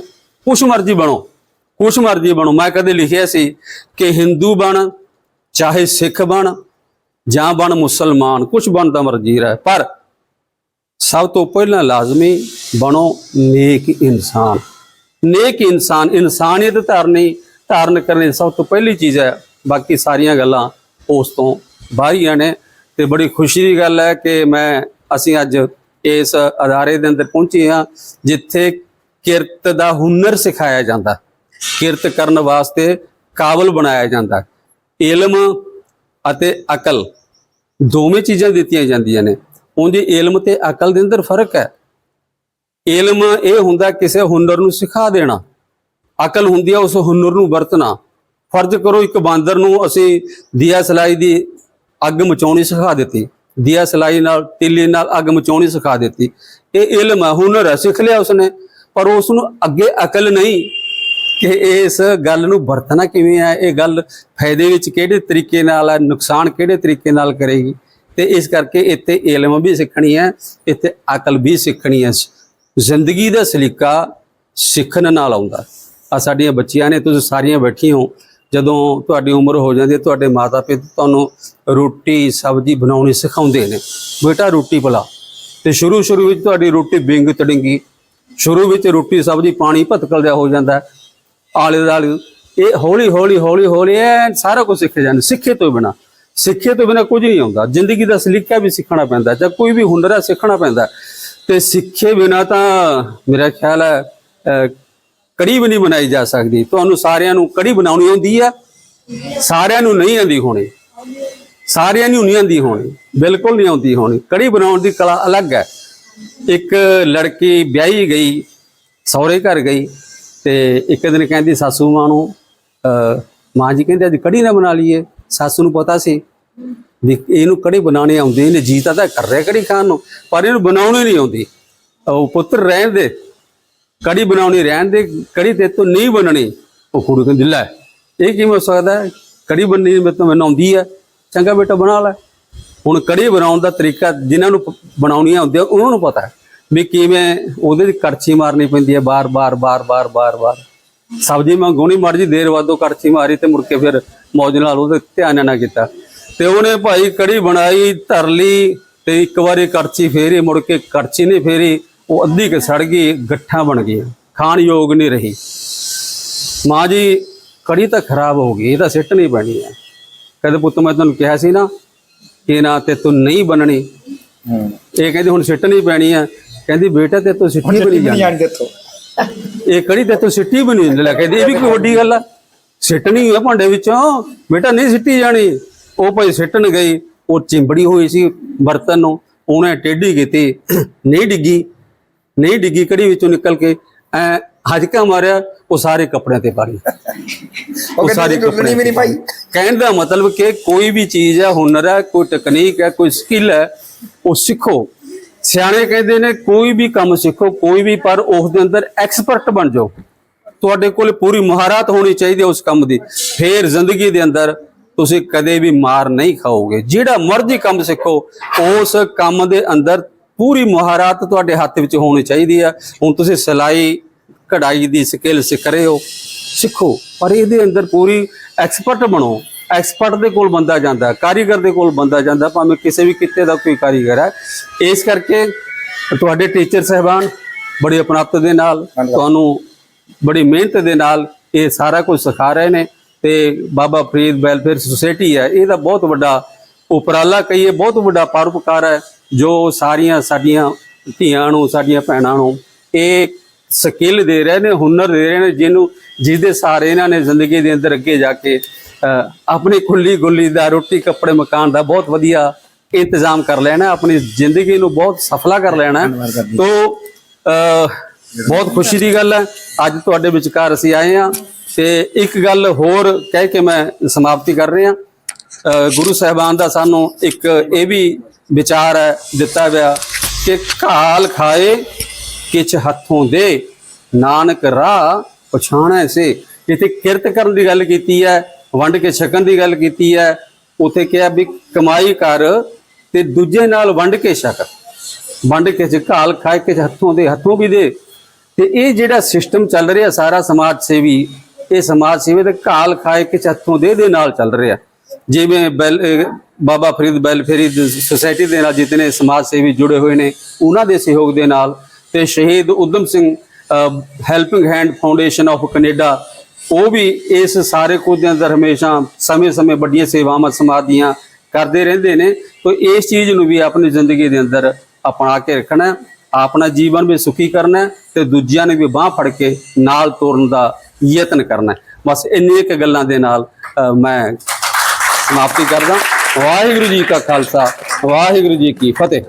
ਕੁਛ ਮਰਜ਼ੀ ਬਣੋ, ਕੁਛ ਮਰਜ਼ੀ ਬਣੋ। ਮੈਂ ਕਦੇ ਲਿਖਿਆ ਸੀ ਕਿ ਹਿੰਦੂ ਬਣ, ਚਾਹੇ ਸਿੱਖ ਬਣ, ਜਾਂ ਬਣ ਮੁਸਲਮਾਨ, ਕੁਛ ਬਣ ਤਾਂ ਮਰਜ਼ੀ ਰਹਿ, ਪਰ ਸਭ ਤੋਂ ਪਹਿਲਾਂ ਲਾਜ਼ਮੀ ਬਣੋ ਨੇਕ ਇਨਸਾਨ। ਨੇਕ ਇਨਸਾਨ, ਇਨਸਾਨੀਅਤ ਧਾਰਨੀ, ਧਾਰਨ ਕਰਨੀ ਸਭ ਤੋਂ ਪਹਿਲੀ ਚੀਜ਼ ਹੈ। ਬਾਕੀ ਸਾਰੀਆਂ ਗੱਲਾਂ ਉਸ ਤੋਂ ਬਾਹਰੀਆਂ ਨੇ। ਤੇ ਬੜੀ ਖੁਸ਼ੀ ਦੀ ਗੱਲ ਹੈ ਕਿ ਮੈਂ, ਅਸੀਂ ਅੱਜ ਇਸ ਅਦਾਰੇ ਦੇ ਅੰਦਰ ਪਹੁੰਚੇ ਹਾਂ, ਜਿੱਥੇ ਕਿਰਤ ਦਾ ਹੁਨਰ ਸਿਖਾਇਆ ਜਾਂਦਾ। ਕਿਰਤ ਕਰਨ ਵਾਸਤੇ ਕਾਬਲ ਬਣਾਇਆ ਜਾਂਦਾ। ਇਲਮ ਅਤੇ ਅਕਲ ਦੋਵੇਂ ਚੀਜ਼ਾਂ ਦਿੱਤੀਆਂ ਜਾਂਦੀਆਂ ਨੇ। ਉਹਦੀ ਇਲਮ ਤੇ ਅਕਲ ਦੇ ਅੰਦਰ ਫ਼ਰਕ ਹੈ। ਇਲਮ ਇਹ ਹੁੰਦਾ ਕਿਸੇ ਹੁਨਰ ਨੂੰ ਸਿਖਾ ਦੇਣਾ। ਅਕਲ ਹੁੰਦੀ ਹੈ ਉਸ ਹੁਨਰ ਨੂੰ ਵਰਤਣਾ। ਫਰਜ਼ ਕਰੋ ਇੱਕ ਬਾਂਦਰ ਨੂੰ ਅਸੀਂ ਦੀਆ ਸਲਾਈ ਦੀ ਅੱਗ ਮਚਾਉਣੀ ਸਿਖਾ ਦਿੱਤੀ। ਦਿਆ ਸਲਾਈ ਨਾਲ, ਤੀਲੀ ਨਾਲ ਅੱਗ ਮਚਾਉਣੀ ਸਿਖਾ ਦਿੱਤੀ। ਇਹ ਇਲਮ ਹੈ ਹੁਨਰ ਹੈ ਸਿੱਖ ਲਿਆ ਉਸਨੇ। ਪਰ ਉਸ ਨੂੰ ਅੱਗੇ ਅਕਲ ਨਹੀਂ ਕਿ ਇਸ ਗੱਲ ਨੂੰ ਵਰਤਣਾ ਕਿਵੇਂ ਹੈ ਇਹ ਗੱਲ ਫਾਇਦੇ ਵਿੱਚ ਕਿਹੜੇ ਤਰੀਕੇ ਨਾਲ ਹੈ ਨੁਕਸਾਨ ਕਿਹੜੇ ਤਰੀਕੇ ਨਾਲ ਕਰੇਗੀ। ਤੇ ਇਸ ਕਰਕੇ ਇੱਥੇ ਇਲਮ ਵੀ ਸਿੱਖਣੀ ਹੈ ਇੱਥੇ ਅਕਲ ਵੀ ਸਿੱਖਣੀ ਹੈ ਜ਼ਿੰਦਗੀ ਦਾ ਸਲੀਕਾ ਸਿੱਖਣ ਨਾਲ ਆਉਂਦਾ। ਆ ਸਾਡੀਆਂ ਬੱਚੀਆਂ ਨੇ, ਤੁਸੀਂ ਸਾਰੀਆਂ ਬੈਠੀਆਂ ਹੋ ਜਦੋਂ ਤੁਹਾਡੀ ਉਮਰ ਹੋ ਜਾਂਦੀ ਹੈ, ਤੁਹਾਡੇ ਮਾਤਾ ਪਿਤਾ ਤੁਹਾਨੂੰ ਰੋਟੀ, ਸਬਜ਼ੀ ਬਣਾਉਣੀ ਸਿਖਾਉਂਦੇ ਨੇ। ਬੇਟਾ ਰੋਟੀ ਬਣਾ ਤੇ ਸ਼ੁਰੂ ਸ਼ੁਰੂ ਵਿੱਚ ਤੁਹਾਡੀ ਰੋਟੀ ਬਿੰਗ ਤੜਿੰਗੀ। ਸ਼ੁਰੂ ਵਿੱਚ ਰੋਟੀ, ਸਬਜ਼ੀ, ਪਾਣੀ ਭਤਕਲ ਜਿਹਾ ਹੋ ਜਾਂਦਾ ਆਲੇ ਦਾਲੇ ਇਹ ਹੌਲੀ ਹੌਲੀ ਹੌਲੀ ਹੌਲੀ ਐਨ ਸਾਰਾ ਕੁਝ ਸਿੱਖ ਜਾਂਦੇ। ਸਿੱਖੇ ਤੋਂ ਬਿਨਾ, ਸਿੱਖੇ ਤੋਂ ਬਿਨਾ ਕੁਝ ਨਹੀਂ ਆਉਂਦਾ। ਜ਼ਿੰਦਗੀ ਦਾ ਸਲੀਕਾ ਵੀ ਸਿੱਖਣਾ ਪੈਂਦਾ, ਜਾਂ ਕੋਈ ਵੀ ਹੁਨਰ ਹੈ ਸਿੱਖਣਾ ਪੈਂਦਾ। ਤੇ ਸਿੱਖੇ ਬਿਨਾ ਤਾਂ ਮੇਰਾ ਖਿਆਲ ਹੈ ਕੜੀ ਵੀ ਨਹੀਂ ਬਣਾਈ ਜਾ ਸਕਦੀ। ਤੁਹਾਨੂੰ ਸਾਰਿਆਂ ਨੂੰ ਕੜੀ ਬਣਾਉਣੀ ਆਉਂਦੀ ਹੈ ਸਾਰਿਆਂ ਨੂੰ ਨਹੀਂ ਆਉਂਦੀ ਹੋਣੀ। ਸਾਰਿਆਂ ਨੂੰ ਨਹੀਂ ਆਉਂਦੀ ਹੋਣੀ, ਬਿਲਕੁਲ ਨਹੀਂ ਆਉਂਦੀ ਹੋਣੀ। ਕੜੀ ਬਣਾਉਣ ਦੀ ਕਲਾ ਅਲੱਗ ਹੈ। ਇੱਕ ਲੜਕੀ ਵਿਆਹੀ ਗਈ, ਸਹੁਰੇ ਘਰ ਗਈ ਤੇ ਇੱਕ ਦਿਨ ਕਹਿੰਦੀ, ਸਾਸੂ ਮਾਂ ਨੂੰ ਮਾਂ ਜੀ ਕਹਿੰਦੇ, ਅੱਜ ਕੜੀ ਨਾ ਬਣਾ ਲਈਏ। ਸਾਸੂ ਨੂੰ ਪਤਾ ਸੀ ਵੀ ਇਹਨੂੰ ਕੜੀ ਬਣਾਉਣੀ ਆਉਂਦੀ ਇਹਨੇ ਜੀਤਾ ਤਾਂ ਕਰ ਰਿਹਾ ਕੜੀ ਖਾਣ ਨੂੰ, ਪਰ ਇਹਨੂੰ ਬਣਾਉਣੀ ਨਹੀਂ ਆਉਂਦੀ। ਉਹ ਪੁੱਤਰ ਰਹਿਣ ਦੇ। ਕੜੀ ਬਣਾਉਣੀ, ਰਹਿਣ ਦੇ ਕੜੀ ਤੇ ਤੋਂ ਨਹੀਂ ਬਣਨੀ। ਉਹ ਕੁੜੀ ਕਹਿੰਦੀ, ਲੈ, ਇਹ ਕਿਵੇਂ ਹੋ ਸਕਦਾ ਹੈ? ਕੜੀ ਬਣਨੀ ਮੈਂ ਤਾਂ ਮੈਨੂੰ ਆਉਂਦੀ ਹੈ। ਚੰਗਾ ਬੇਟਾ, ਬਣਾ ਲੈ। ਹੁਣ ਕੜੀ ਬਣਾਉਣ ਦਾ ਤਰੀਕਾ ਜਿਨ੍ਹਾਂ ਨੂੰ ਬਣਾਉਣੀਆਂ ਹੁੰਦੀਆਂ, ਉਹਨਾਂ ਨੂੰ ਪਤਾ ਹੈ ਵੀ ਕਿਵੇਂ ਉਹਦੇ ਦੀ ਕੜਛੀ ਮਾਰਨੀ ਪੈਂਦੀ ਹੈ। ਬਾਰ ਬਾਰ ਬਾਰ ਬਾਰ ਬਾਰ ਬਾਰ। ਸਬਜ਼ੀ ਮੰਗਾਉਣੀ ਮੜ ਜੀ ਦੇਰ ਬਾਅਦ ਉਹ ਕੜਛੀ ਮਾਰੀ ਤੇ ਮੁੜ ਕੇ ਫਿਰ ਮੌਜ ਨਾਲ ਉਹਦੇ ਧਿਆਨ ਨਾ ਕੀਤਾ। ਤੇ ਉਹਨੇ ਭਾਈ ਕੜੀ ਬਣਾਈ, ਧਰ ਲਈ ਤੇ ਇੱਕ ਵਾਰੀ ਕੜਛੀ ਫੇਰੀ, ਮੁੜ ਕੇ ਕੜਛੀ ਨਹੀਂ ਫੇਰੀ। ਉਹ ਅੱਧੀ ਕਿ ਸੜ ਗਈ ਗੱਠਾਂ ਬਣ ਗਈਆਂ ਖਾਣ ਯੋਗ ਨਹੀਂ ਰਹੀ। ਮਾਂ ਜੀ ਕੜੀ ਤਾਂ ਖਰਾਬ ਹੋ ਗਈ ਇਹ ਤਾਂ ਸਿੱਟ ਨਹੀਂ ਪੈਣੀ ਹੈ। ਕਹਿੰਦੇ ਪੁੱਤ ਮੈਂ ਤੁਹਾਨੂੰ ਕਿਹਾ ਸੀ ਨਾ ਕਿ ਨਾ ਤੇ ਤੂੰ ਨਹੀਂ ਬਣਨੀ ਹੂੰ। ਇਹ ਕਹਿੰਦੀ ਹੁਣ ਸਿੱਟ ਨਹੀਂ ਪੈਣੀ ਆ ਕਹਿੰਦੀ ਬੇਟਾ ਤੇ ਤੂੰ ਸਿੱਟੀ ਬਣੀ ਨਹੀਂ ਜਾਣੀ। ਦਿੱਤੋ ਇਹ ਕੜੀ ਤੇ ਤੂੰ ਸਿੱਟੀ ਬਣੀ ਲੈ ਕਹਿੰਦੀ ਇਹ ਵੀ ਕੋਈ ਵੱਡੀ ਗੱਲ ਆ। ਸਿੱਟਣੀ ਹੈ ਭਾਂਡੇ ਵਿੱਚੋਂ। ਬੇਟਾ ਨਹੀਂ ਸਿੱਟੀ ਜਾਣੀ। ਉਹ ਭਾਈ ਸਿੱਟਣ ਗਈ ਉਹ ਚਿੰਬੜੀ ਹੋਈ ਸੀ ਬਰਤਨ ਨੂੰ ਉਹਨੇ ਟੇਢੀ ਕੀਤੀ ਨਹੀਂ ਡਿੱਗੀ। ਨਹੀਂ ਡਿੱਗੀ ਕੜੀ ਵਿੱਚੋਂ ਨਿਕਲ ਕੇ ਐ ਹਜਕਾ ਮਾਰਿਆ ਉਹ ਸਾਰੇ ਕੱਪੜਿਆਂ ਤੇ ਪਾ ਲਈ ਉਹ ਕਹਿੰਦੇ ਡੁੱਲਣੀ ਵੀ ਨਹੀਂ ਭਾਈ ਕਹਿਣ ਦਾ ਮਤਲਬ ਕਿ ਕੋਈ ਵੀ ਚੀਜ਼ ਹੈ ਹੁਨਰ ਹੈ ਕੋਈ ਟੈਕਨੀਕ ਹੈ ਕੋਈ ਸਕਿੱਲ ਹੈ ਉਹ ਸਿੱਖੋ। ਸਿਆਣੇ ਕਹਿੰਦੇ ਨੇ ਕੋਈ ਵੀ ਕੰਮ ਸਿੱਖੋ ਕੋਈ ਵੀ ਪਰ ਉਸ ਦੇ ਅੰਦਰ ਐਕਸਪਰਟ ਬਣ ਜਾਓ। ਤੁਹਾਡੇ ਕੋਲ ਪੂਰੀ ਮਹਾਰਤ ਹੋਣੀ ਚਾਹੀਦੀ ਹੈ ਉਸ ਕੰਮ ਦੀ। ਫੇਰ ਜ਼ਿੰਦਗੀ ਦੇ ਅੰਦਰ ਤੁਸੀਂ ਕਦੇ ਵੀ ਮਾਰ ਨਹੀਂ ਖਾਓਗੇ। ਜਿਹੜਾ ਮਰਜ਼ੀ ਕੰਮ ਸਿੱਖੋ ਉਸ ਕੰਮ ਦੇ ਅੰਦਰ ਪੂਰੀ ਮਹਾਰਤ ਤੁਹਾਡੇ ਹੱਥ ਵਿੱਚ ਹੋਣੀ ਚਾਹੀਦੀ ਹੈ ਹੁਣ ਤੁਸੀਂ ਸਿਲਾਈ ਕਢਾਈ ਦੀ ਸਕਿੱਲ ਸਿੱਖ ਰਹੇ ਹੋ ਸਿੱਖੋ। ਪਰ ਇਹਦੇ ਅੰਦਰ ਪੂਰੀ ਐਕਸਪਰਟ ਬਣੋ। ਐਕਸਪਰਟ ਦੇ ਕੋਲ ਬੰਦਾ ਜਾਂਦਾ ਕਾਰੀਗਰ ਦੇ ਕੋਲ ਬੰਦਾ ਜਾਂਦਾ ਭਾਵੇਂ ਕਿਸੇ ਵੀ ਕਿੱਤੇ ਦਾ ਕੋਈ ਕਾਰੀਗਰ ਹੈ। ਇਸ ਕਰਕੇ ਤੁਹਾਡੇ ਟੀਚਰ ਸਹਿਬਾਨ ਬੜੀ ਅਪਣਾਪਤ ਦੇ ਨਾਲ ਤੁਹਾਨੂੰ ਬੜੀ ਮਿਹਨਤ ਦੇ ਨਾਲ ਇਹ ਸਾਰਾ ਕੁਝ ਸਿਖਾ ਰਹੇ ਨੇ ਤੇ ਬਾਬਾ ਫਰੀਦ ਵੈਲਫੇਅਰ ਸੁਸਾਇਟੀ ਹੈ। ਇਹਦਾ ਬਹੁਤ ਵੱਡਾ ਉਪਰਾਲਾ ਕਹੀਏ ਬਹੁਤ ਵੱਡਾ ਪਰਉਪਕਾਰ ਹੈ। ਜੋ ਸਾਰੀਆਂ ਸਾਡੀਆਂ ਧੀਆਂ ਨੂੰ ਸਾਡੀਆਂ ਭੈਣਾਂ ਨੂੰ ਇਹ ਸਕਿੱਲ ਦੇ ਰਹੇ ਨੇ ਹੁਨਰ ਦੇ ਰਹੇ ਨੇ ਜਿਹਨੂੰ ਜਿਹਦੇ ਸਾਰੇ ਇਹਨਾਂ ਨੇ ਜ਼ਿੰਦਗੀ ਦੇ ਅੰਦਰ ਅੱਗੇ ਜਾ ਕੇ ਆਪਣੀ ਖੁੱਲੀ ਗੁੱਲੀ ਦਾ ਰੋਟੀ ਕੱਪੜੇ ਮਕਾਨ ਦਾ ਬਹੁਤ ਵਧੀਆ ਇੰਤਜ਼ਾਮ ਕਰ ਲੈਣਾ ਆਪਣੀ ਜ਼ਿੰਦਗੀ ਨੂੰ ਬਹੁਤ ਸਫਲਾ ਕਰ ਲੈਣਾ। ਤੋ ਬਹੁਤ ਖੁਸ਼ੀ ਦੀ ਗੱਲ ਹੈ। ਅੱਜ ਤੁਹਾਡੇ ਵਿਚਕਾਰ ਅਸੀਂ ਆਏ ਹਾਂ ਤੇ ਇੱਕ ਗੱਲ ਹੋਰ ਕਹਿ ਕੇ ਮੈਂ ਸਮਾਪਤੀ ਕਰ ਰਿਹਾ। ਗੁਰੂ ਸਾਹਿਬਾਨ ਦਾ ਸਾਨੂੰ ਇੱਕ ਇਹ ਵੀ ਵਿਚਾਰ ਹੈ ਦਿੱਤਾ ਗਿਆ ਕਿ ਘਾਲ ਖਾਏ, ਕਿਛ ਹੱਥੋਂ ਦੇ। ਨਾਨਕ ਰਾਹ ਪਛਾਣੈ ਸੇ। ਜਿੱਥੇ ਕਿਰਤ ਕਰਨ ਦੀ ਗੱਲ ਕੀਤੀ ਹੈ, ਵੰਡ ਕੇ ਛਕਣ ਦੀ ਗੱਲ ਕੀਤੀ ਹੈ, ਉਥੇ ਕਿਹਾ ਵੀ ਕਮਾਈ ਕਰ ਤੇ ਦੂਜੇ ਨਾਲ ਵੰਡ ਕੇ ਛਕ। ਵੰਡ ਕੇ ਚ ਘਾਲ ਖਾਏ ਕੇ ਹੱਥੋਂ ਦੇ, ਹੱਥੋਂ ਵੀ ਦੇ। ਤੇ ਇਹ ਜਿਹੜਾ ਸਿਸਟਮ ਚੱਲ ਰਿਹਾ ਸਾਰਾ ਸਮਾਜ ਸੇਵੀ, ਇਹ ਸਮਾਜ ਸੇਵੀ ਦੇ ਘਾਲ ਖਾਏ ਕੇ ਹੱਥੋਂ ਦੇ ਦੇ ਨਾਲ ਚੱਲ ਰਿਹਾ। ਜਿਵੇਂ ਬੈਲ ਬਾਬਾ ਫਰੀਦ ਵੈਲਫੇਅਰ ਸੁਸਾਇਟੀ ਦੇ ਨਾਲ ਜਿਤਨੇ ਸਮਾਜ ਸੇਵੀ ਜੁੜੇ ਹੋਏ ਨੇ, ਉਹਨਾਂ ਦੇ ਸਹਿਯੋਗ ਦੇ ਨਾਲ ਤੇ Shaheed Udham Singh helping hand foundation of Canada, ਉਹ ਵੀ ਇਸ ਸਾਰੇ ਕੁਝ ਦੇ ਅੰਦਰ ਹਮੇਸ਼ਾ ਸਮੇਂ-ਸਮੇਂ ਵੱਡੀਆਂ ਸੇਵਾਵਾਂ ਸਮਾਜ ਦੀਆਂ ਕਰਦੇ ਰਹਿੰਦੇ ਨੇ, ਤਾਂ ਇਸ ਚੀਜ਼ ਨੂੰ ਵੀ ਆਪਣੀ ਜ਼ਿੰਦਗੀ ਦੇ ਅੰਦਰ ਅਪਣਾ ਕੇ ਰੱਖਣਾ ਆਪਣਾ ਜੀਵਨ ਵੀ ਸੁਖੀ ਕਰਨਾ ਹੈ ਤੇ ਦੂਜਿਆਂ ਨੇ ਵੀ ਬਾਹ ਫੜ ਕੇ ਨਾਲ ਤੋਰਨ ਦਾ ਯਤਨ ਕਰਨਾ ਬਸ ਇੰਨੀਆਂ ਕੁ ਗੱਲਾਂ ਦੇ ਨਾਲ ਮੈਂ ਸਮਾਪਤੀ ਕਰਦਾ। ਵਾਹਿਗੁਰੂ ਜੀ ਕਾ ਖਾਲਸਾ, ਵਾਹਿਗੁਰੂ ਜੀ ਕੀ ਫਤਿਹ।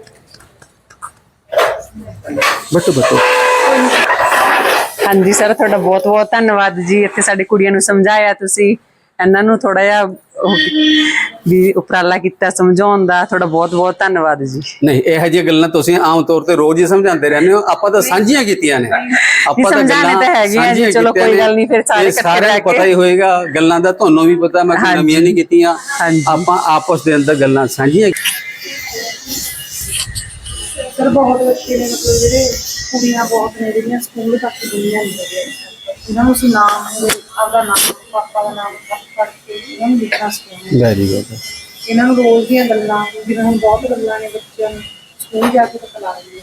ਬੈਠੋ ਬੈਠੋ। ਹਾਂਜੀ, ਸਰ, ਤੁਹਾਡਾ ਬਹੁਤ ਬਹੁਤ ਧੰਨਵਾਦ ਜੀ, ਇੱਥੇ ਸਾਡੀ ਕੁੜੀਆਂ ਨੂੰ ਸਮਝਾਇਆ ਤੁਸੀਂ। ਇਹਨਾਂ ਨੂੰ ਥੋੜਾ ਜਿਹਾ ਉਹ ਵੀ ਉਪਰਾਲਾ ਕੀਤਾ ਸਮਝਾਉਣ ਦਾ ਤੁਹਾਡਾ ਬਹੁਤ ਬਹੁਤ ਧੰਨਵਾਦ ਜੀ। ਨਹੀਂ ਇਹੋ ਜਿਹੀਆਂ ਗੱਲਾਂ ਤੁਸੀਂ ਆਮ ਤੌਰ ਤੇ ਰੋਜ਼ ਹੀ ਸਮਝਾਉਂਦੇ ਰਹਿੰਦੇ ਹੋ। ਆਪਾਂ ਤਾਂ ਸਾਂਝੀਆਂ ਕੀਤੀਆਂ ਨੇ। ਆਪਾਂ ਤਾਂ ਗੱਲਾਂ ਤਾਂ ਹੈਗੀਆਂ ਜੀ, ਚਲੋ ਕੋਈ। ਗੱਲ ਨਹੀਂ, ਫਿਰ ਸਾਰੇ ਇਕੱਠੇ ਨੂੰ ਬਹਿ ਪਤਾ ਹੀ ਹੋਏਗਾ ਗੱਲਾਂ ਦਾ ਤੁਹਾਨੂੰ ਵੀ ਪਤਾ ਮੈਂ ਕੋਈ। ਨਵੀਆਂ ਨਹੀਂ ਕੀਤੀਆਂ। ਆਪਾਂ ਆਪਸ ਦੇ ਅੰਦਰ ਗੱਲਾਂ ਸਾਂਝੀਆਂ ਸਰ ਬਹੁਤ ਬੱਚੇ ਨੇ ਮਤਲਬ ਜਿਹੜੇ ਕੁੜੀਆਂ ਬਹੁਤ ਨੇ ਜਿਹੜੀਆਂ ਸਕੂਲ ਤੱਕ ਗਈਆਂ ਨਹੀਂ ਇਹਨਾਂ ਨੂੰ ਅਸੀਂ ਨਾਮ ਆਪਦਾ ਨਾਮ ਪਾਪਾ ਦਾ ਨਾਮ ਕਰਕੇ ਇਹਨਾਂ ਨੂੰ ਲਿਖਣਾ ਸਿਖਾਉਂਦੇ ਹਾਂ। ਵੈਰੀ ਗੁੱਡ ਇਹਨਾਂ ਨੂੰ ਰੋਜ਼ ਦੀਆਂ ਗੱਲਾਂ ਜਿਵੇਂ ਹੁਣ ਬਹੁਤ ਗੱਲਾਂ ਨੇ ਬੱਚਿਆਂ ਨੂੰ ਸਕੂਲ ਜਾ ਕੇ ਪਤਾ ਲੱਗਦੀਆਂ